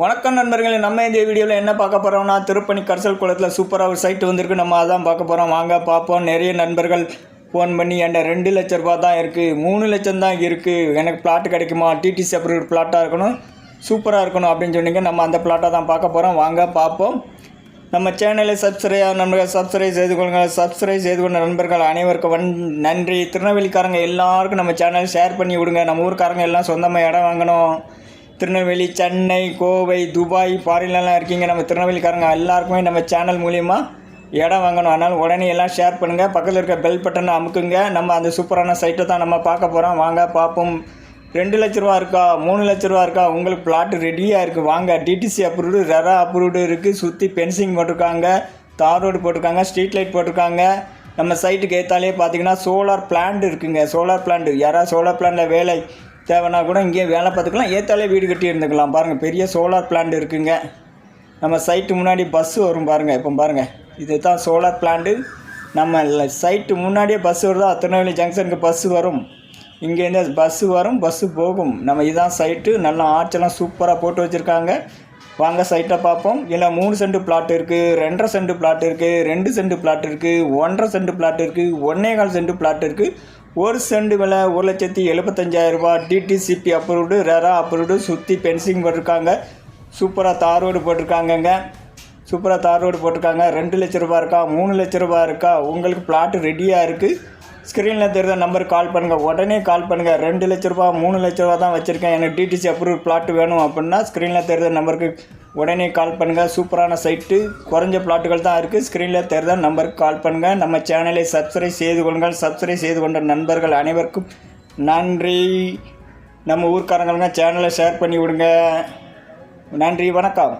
வணக்கம் நண்பர்களே நம்ம இந்த வீடியோவில் என்ன பார்க்க போகிறோம்னா திருப்பணி கரிசல் குளத்தில் சூப்பராக ஒரு சைட் வந்திருக்கு. நம்ம அதான் பார்க்க போகிறோம் வாங்க பார்ப்போம். நிறைய நண்பர்கள் ஃபோன் பண்ணி என்கிட்ட ரெண்டு லட்ச ரூபா தான் இருக்குது மூணு லட்சம் தான் இருக்குது எனக்கு பிளாட் கிடைக்குமா? டிடிசி அப்ரூவ்ட் பிளாட்டாக இருக்கணும். சூப்பராக இருக்கணும் அப்படின்னு சொன்னீங்க. நம்ம அந்த பிளாட்டாக தான் பார்க்க போகிறோம் வாங்க பார்ப்போம். நம்ம சேனலை சப்ஸ்கிரைப் நண்பர்கள் சப்ஸ்கிரைப் செய்து கொள்ளுங்கள் சப்ஸ்கிரைப் செய்து கொண்ட நண்பர்கள் அனைவருக்கும் வன் நன்றி. திருநெல்வேலிக்காரங்க எல்லாருக்கும் நம்ம சேனல் ஷேர் பண்ணி விடுங்க. நம்ம ஊருக்காரங்க எல்லாம் சொந்தமாக இடம் வாங்கணும். திருநெல்வேலி சென்னை கோவை துபாய் ஃபாரின்லலாம் இருக்கீங்க. நம்ம திருநெல்வேலிக்காரங்க எல்லாருக்குமே நம்ம சேனல் மூலிமா இடம் வாங்கணும். அதனால் உடனே எல்லாம் ஷேர் பண்ணுங்கள் பக்கத்தில் இருக்க பெல் பட்டனை அமுக்குங்க. நம்ம அந்த சூப்பரான சைட்டை தான் நம்ம பார்க்க போகிறோம் வாங்க பார்ப்போம். ரெண்டு லட்ச ரூபா இருக்கா? மூணு லட்ச ரூபா இருக்கா? உங்களுக்கு பிளாட் ரெடியாக இருக்குது வாங்க டிடிசி அப்ரூவ்டு ரெரா அப்ரூவ்டு இருக்குது சுற்றி பென்சிங் போட்டிருக்காங்க. தார் ரோடு போட்டிருக்காங்க. ஸ்ட்ரீட் லைட் போட்டிருக்காங்க. நம்ம சைட்டுக்கு ஏற்றாலே பார்த்தீங்கன்னா சோலார் பிளான்ட் இருக்குங்க. சோலார் பிளான்ட் யாராவது சோலார் பிளான்ட்டில் வேலை தேவைன்னா கூட இங்கேயே வேலை பார்த்துக்கலாம். ஏற்றாலே வீடு கட்டி இருந்துக்கலாம். பாருங்கள் பெரிய சோலார் பிளான்ட் இருக்குங்க. நம்ம சைட்டு முன்னாடி பஸ்ஸு வரும் பாருங்கள் இப்போ பாருங்கள் இது தான் சோலார் பிளான்ட்டு நம்ம சைட்டு முன்னாடியே பஸ் வருதா? திருநெல்வேலி ஜங்ஷனுக்கு பஸ்ஸு வரும். இங்கேருந்து பஸ்ஸு வரும் பஸ்ஸு போகும். நம்ம இதுதான் சைட்டு நல்லா ஆர்ச்செல்லாம் சூப்பராக போட்டு வச்சுருக்காங்க. வாங்க சைட்டை பார்ப்போம். இல்லை மூணு சென்ட் பிளாட் இருக்குது ரெண்டரை சென்ட் பிளாட் இருக்குது ரெண்டு சென்ட் பிளாட் இருக்குது ஒன்றரை சென்ட் பிளாட் இருக்குது ஒன்னே கால் சென்ட் பிளாட் இருக்குது ஒரு செண்டு விலை ஒரு லட்சத்தி எழுபத்தஞ்சாயிரம் ரூபாய். டிடிசிபி அப்ரூவ்டு ரெரா அப்ரூவ்டு சுற்றி பென்சிங் போட்டிருக்காங்க. சூப்பராக தார் ரோடு போட்டிருக்காங்கங்க. சூப்பராக தார் ரோடு போட்டிருக்காங்க. ரெண்டு லட்ச ரூபா இருக்கா? மூணு லட்ச ரூபா இருக்கா? உங்களுக்கு பிளாட் ரெடியாக இருக்குது ஸ்க்ரீனில் தெரிந்த நம்பருக்கு கால் பண்ணுங்கள் உடனே கால் பண்ணுங்கள் ரெண்டு லட்ச ரூபா மூணு லட்ச ரூபா தான் வச்சுருக்கேன். எனக்கு டிடிசி அப்ரூவ் பிளாட் வேணும் அப்படின்னா ஸ்க்ரீனில் தெரிந்த நம்பருக்கு உடனே கால் பண்ணுங்கள் சூப்பரான சைட்டு குறைஞ்ச பிளாட்டுகள் தான் இருக்குது ஸ்க்ரீனில் தெரிந்த நம்பருக்கு கால் பண்ணுங்கள் நம்ம சேனலை சப்ஸ்கிரைப் செய்து கொள்ளுங்கள். சப்ஸ்கிரைப் செய்து கொண்ட நண்பர்கள் அனைவருக்கும் நன்றி. நம்ம ஊர்க்காரங்களுங்க சேனலை ஷேர் பண்ணி விடுங்க. நன்றி வணக்கம்.